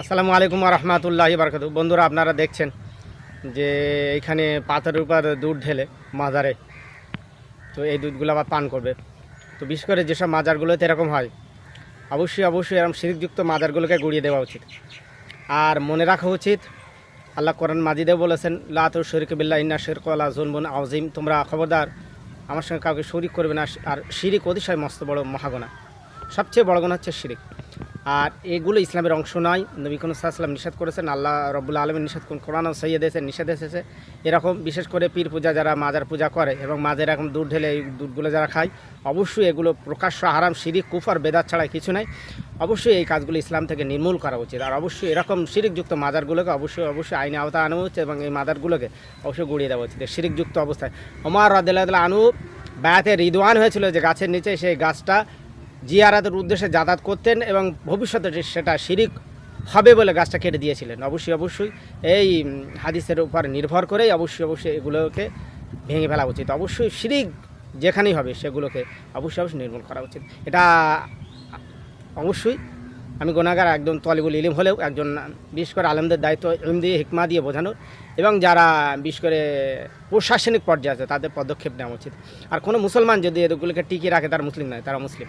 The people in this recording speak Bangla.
আসসালামু আলাইকুম রহমতুল্লাহি বারকাত বন্ধুরা, আপনারা দেখছেন যে এখানে পাথরের উপর দুধ ঢেলে মাজারে। তো এই দুধগুলো আবার পান করবে। তো বিশেষ করে যেসব মাজারগুলোতে এরকম হয়, অবশ্যই অবশ্যই এরকম শিরিকযুক্ত মাজারগুলোকে গুড়িয়ে দেওয়া উচিত। আর মনে রাখা উচিত, আল্লাহ কোরআন মাজিদে বলেছেন লাতুর শরিক বিল্লা ইন্না শেরক আল্লাহ জুলবন আউজিম তোমরা খবরদার, আমার সঙ্গে কাউকে শরিক করবে না। আর শিরিক অতিশয় মস্ত বড় মহাগণা সবচেয়ে বড় গুণ হচ্ছে শিরিক। আর এগুলো ইসলামের অংশ নয়। নবী কোন সাল্লাম নিষেধ করেছেন, আল্লাহ রব্বুল আলমের নিষেধ কোন কোরআন সৈয়দ এসে নিষেধ এসেছে। এরকম বিশেষ করে পীর পূজা যারা মাজার পূজা করে এবং মাঝের এরকম দুধ ঢেলে এই দুধগুলো যারা খায়, অবশ্যই এগুলো প্রকাশ্য হারাম, শিরিক, কুফার, বেদাত ছাড়া কিছু নাই। অবশ্যই এই কাজগুলো ইসলাম থেকে নির্মূল করা উচিত। আর অবশ্যই এরকম শিরিকযুক্ত মাজারগুলোকে অবশ্যই অবশ্যই আইনে আওতা আনা উচিত এবং এই মাজারগুলোকে অবশ্যই গুড়িয়ে দেওয়া উচিত। শিরিকযুক্ত অবস্থায়। ওমার রাদিল্লাহ আনু বায়াতে রিদওয়ান হয়েছিল যে গাছের নিচে সেই গাছটা জিয়ারাতের উদ্দেশ্যে যাতায়াত করতেন এবং ভবিষ্যতে সেটা শিরিক হবে বলে গাছটা কেটে দিয়েছিলেন। অবশ্যই অবশ্যই এই হাদিসের উপর নির্ভর করেই অবশ্যই অবশ্যই এগুলোকে ভেঙে ফেলা উচিত। অবশ্যই শিরিক যেখানেই হবে সেগুলোকে অবশ্যই অবশ্যই নির্মূল করা উচিত। এটা অবশ্যই আমি গোনাগার একজন তলিবুল ইলিম হলেও একজন বিশেষ করে আলমদের দায়িত্ব, ইলম দিয়ে হিকমা দিয়ে বোঝানোর এবং যারা বিশেষ করে প্রশাসনিক পর্যায়ে আছে তাদের পদক্ষেপ নেওয়া উচিত। আর কোনো মুসলমান যদি এগুলোকে টিকিয়ে রাখে, তার মুসলিম নয়, তারা মুসলিম।